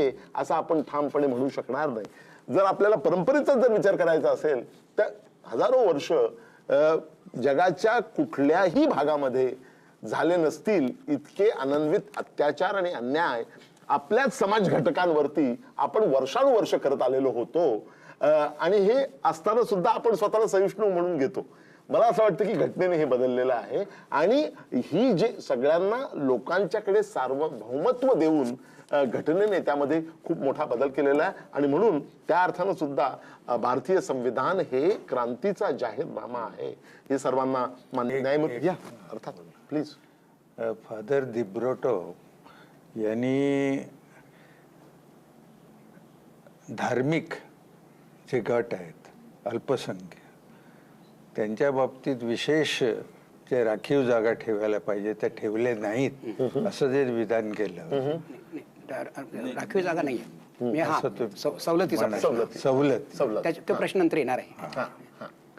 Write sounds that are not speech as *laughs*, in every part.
असं आपण ठामपणे म्हणू शकणार नाही. जर आपल्याला परंपरेचा जर विचार करायचा असेल तर हजारो वर्ष जगाच्या कुठल्याही भागामध्ये झाले नसतील इतके आनंदित अत्याचार आणि अन्याय आपल्याच समाज घटकांवरती आपण वर्षानुवर्ष करत आलेलो होतो. आणि हे असताना सुद्धा आपण स्वतःला सहिष्णू म्हणून घेतो. मला असं वाटतं की घटनेने हे बदललेलं आहे. आणि ही जे सगळ्यांना लोकांच्याकडे सार्वभौमत्व देऊन घटनेने त्यामध्ये खूप मोठा बदल केलेला आहे. आणि म्हणून त्या अर्थानं सुद्धा भारतीय संविधान हे क्रांतीचा जाहीरनामा आहे. हे सर्वांना मान्य न्यायमूर्ती या अर्थात प्लीज फादर दिब्रोटो यांनी धार्मिक जे गट आहेत अल्पसंख्य त्यांच्या बाबतीत विशेष जे राखीव जागा ठेवायला पाहिजे त्या ठेवले नाहीत असं जे विधान केलं. नाही, राखीव जागा हा प्रश्न. सवलती. सवलत. सवलत. प्रश्न नंतर येणार आहे.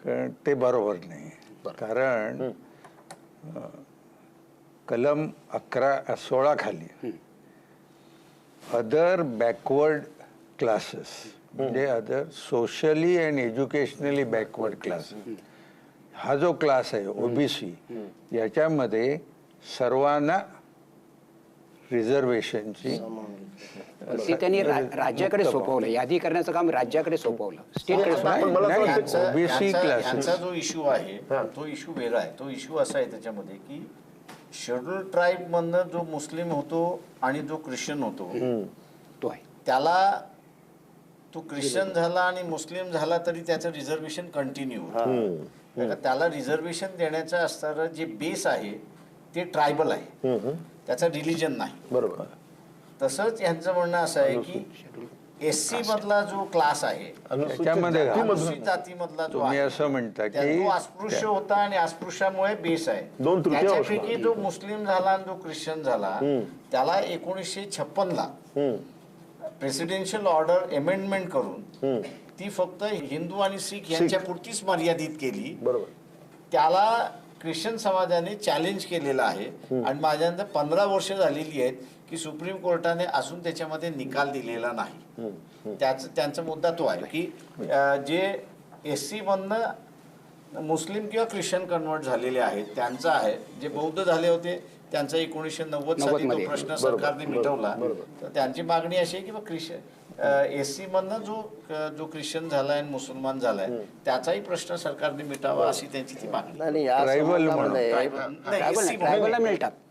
कारण ते बरोबर नाही. कारण कलम अकरा सोळा खाली अदर बॅकवर्ड क्लासेस म्हणजे other socially and educationally backward class हा जो क्लास आहे ओबीसी याच्यामध्ये सर्वांना रिझर्वेशनची ते त्यांनी रा- राज्याकडे सोपवलं. यादी करण्याचं काम राज्याकडे सोपवलं. स्टेटकडे पण सोपवलं. मला असं नाही, वाटतं यांचा- OBC यांचा- classes. यांचा जो इश्यू आहे तो इश्यू वेगळा आहे. तो इश्यू असा आहे त्याच्यामध्ये की शेड्यूल ट्राईब मधनं जो मुस्लिम होतो आणि जो ख्रिश्चन होतो तो आहे. त्याला तो ख्रिश्चन झाला आणि मुस्लिम झाला तरी त्याचं रिझर्वेशन कंटिन्यू त्याला रिझर्वेशन देण्याचं असणारं जे बेस आहे ते ट्रायबल आहे. त्याचं रिलिजन नाही. बरोबर. तसंच यांचं म्हणणं असं आहे की एस सी मधला जो क्लास आहे अनुसूचित जातीमधला जो आहे असं म्हणता की तो अस्पृश्य होता आणि अस्पृश्यामुळे बेस आहे. दोन त्याच्यापैकी जो मुस्लिम झाला आणि जो ख्रिश्चन झाला त्याला एकोणीसशे छप्पन ला. प्रेसिडेन्शियल ऑर्डर अमेंडमेंट करून ती फक्त हिंदू आणि शीख यांच्या पुरतीच मर्यादित केली. बरोबर. त्याला ख्रिश्चन समाजाने चॅलेंज केलेलं आहे. आणि माझ्यानंतर पंधरा वर्ष झालेली आहेत की सुप्रीम कोर्टाने अजून त्याच्यामध्ये निकाल दिलेला नाही. त्याच त्यांचा मुद्दा तो आहे की जे एस सी मधनं मुस्लिम किंवा ख्रिश्चन कन्वर्ट झालेले आहेत त्यांचं आहे जे बौद्ध झाले होते त्यांचा एकोणीसशे नव्वद साली तो. प्रश्न सरकारने मिटवला. तर त्यांची मागणी अशी आहे की बा ख्रिश्चन एस सी मधनं जो जो ख्रिश्चन झालाय आणि मुसलमान झालाय त्याचाही प्रश्न सरकारने मिटावा अशी त्यांची ती मागणी.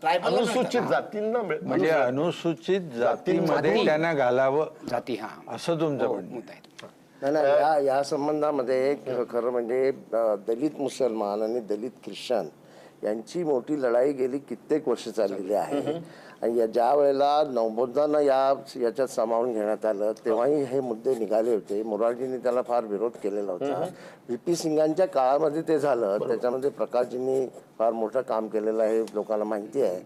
ट्रायबल अनुसूचित जातींना म्हणजे अनुसूचित जातीमध्ये जाती. त्यांना घालावं. जाती हा. असं तुमचं हो, म्हणणं आहे. नाही, नाही, या या संबंधामध्ये खरं म्हणजे दलित मुसलमान आणि दलित ख्रिश्चन यांची मोठी लढाई गेली कित्येक वर्ष चाललेली आहे. आणि या- ज्या वेळेला नवबोधांना या याच्यात सामावून घेण्यात आलं तेव्हाही हे मुद्दे निघाले होते. मोरारजींनी त्याला फार विरोध केलेला होता. व्ही. पी. सिंगांच्या काळामध्ये ते झालं. त्याच्यामध्ये प्रकाशजींनी फार मोठं काम केलेलं आहे लोकांना माहिती आहे.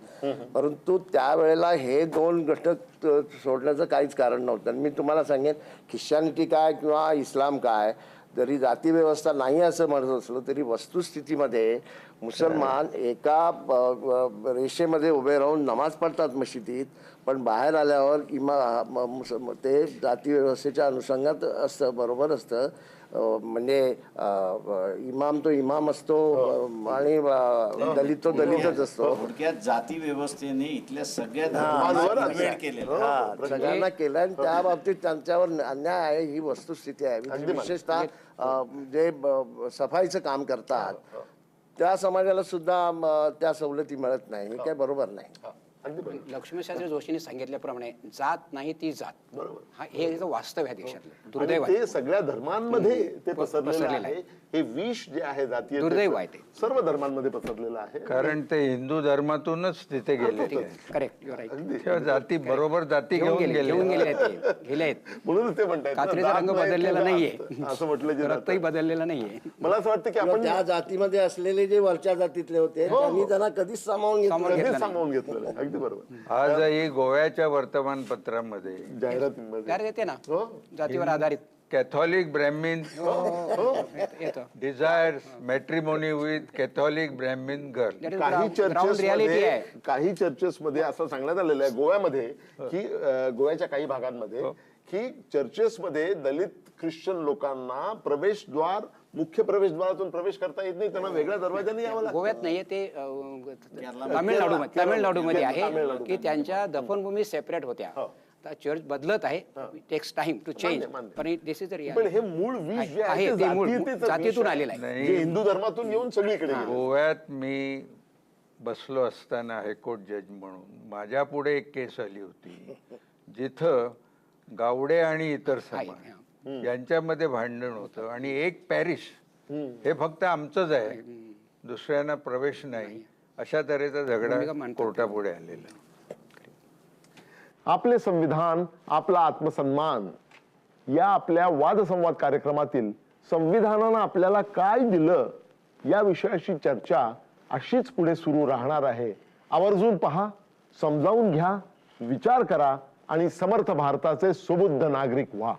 परंतु त्यावेळेला हे दोन घटक सोडण्याचं काहीच कारण नव्हतं. मी तुम्हाला सांगेन ख्रिश्चॅनिटी काय किंवा इस्लाम काय जरी जाती व्यवस्था नाही असं म्हणत असलो तरी वस्तुस्थितीमध्ये मुसलमान एका रेषेमध्ये उभे राहून नमाज पडतात मशिदीत पण बाहेर आल्यावर इमा म- मुस- ते जाती व्यवस्थेच्या अनुषंगात असतं बरोबर असतं. म्हणजे इमाम तो इमाम असतो अ, आणि अ, दलित तो दलितच असतो. थोडक्यात जाती व्यवस्थेने इथल्या सगळ्या धर्मांवर केलेलं. हा सगळ्यांना केलं आणि त्या बाबतीत त्यांच्यावर अन्याय आहे ही वस्तुस्थिती आहे. म्हणजे विशेषतः जे सफाईचं काम करतात त्या समाजाला सुद्धा त्या सवलती मिळत नाही. हे काय बरोबर नाही. अगदी बरोबर. लक्ष्मणशास्त्री जोशींनी सांगितल्याप्रमाणे जात नाही ती जात. बरोबर. हा हे वास्तव आहे देशातलं आणि दुर्दैव आहे. ते सगळ्या धर्मांमध्ये ते पसरलेलं पसरलेलं आहे. हे विष जे आहे जातीय दुर्दैव आहे ते. सर्व धर्मांमध्ये पसरलेलं आहे. कारण ते हिंदू धर्मातूनच तिथे गेले करेक्ट युअर राईट तेव्हा जाती बरोबर जाती घेऊन गेले घेऊन गेले गेले आहेत ते. गेले आहेत. *laughs* म्हणून ते म्हणतायत ना, कात्रीचा जात रंग बदललेला नाहीये जात. असं म्हटलं जे रक्तही. बदललेला नाहीये. मला असं वाटतं की आपण त्या जातीमध्ये असलेले जे वरच्या जातीतले होते त्यांनी त्यांना कधीच सामावून सामावून घेतलं कधीच घेतलं नाही. सामावून घेतलेलं आहे. अगदी अगदी बरोबर. आजही गोव्याच्या वर्तमानपत्रामध्ये त्यात येते ना? हो. जातीवर आधारित. कॅथॉलिक ब्रॅह्मिन येतं desires matrimony with Catholic brahmin girl That is काही चर्चेस काही चर्चेस मध्ये असं सांगण्यात आलेलं आहे गोव्यामध्ये की गोव्याच्या काही भागांमध्ये की चर्चेस मध्ये दलित ख्रिश्चन लोकांना प्रवेशद्वार मुख्य प्रवेशद्वारातून प्रवेश करता येत नाही त्यांना वेगळ्या दरवाजाने यावं लागतं गोव्यात नाहीये ते तामिळनाडू केरला- तामिळनाडूमध्ये आहे. की त्यांच्या दफनभूमी सेपरेट होत्या हो. चर्च बदलत आहे टेक्स टाइम टू चेंज. पण दिस इज पण हे मूळ विष जे आहे, ते मूळ- जातीतून. आलेलं आहे. जे हिंदू धर्मातून येऊन सगळीकडे. गोव्यात मी बसलो असताना हायकोर्ट जज म्हणून माझ्या पुढे एक केस आली होती जिथं गावडे आणि इतर समाज यांच्यामध्ये भांडण होतं. आणि एक पॅरिश हे फक्त आमचंच आहे. दुसऱ्यांना प्रवेश नाही. अशा तऱ्हेचा झगडा. कोर्टापुढे आलेला. आपले संविधान आपला आत्मसन्मान या आपल्या वादसंवाद कार्यक्रमातील संविधानानं आपल्याला काय दिलं या विषयाशी चर्चा अशीच पुढे सुरू राहणार आहे. आवर्जून पहा समजावून घ्या विचार करा आणि समर्थ भारताचे सुबुद्ध नागरिक व्हा.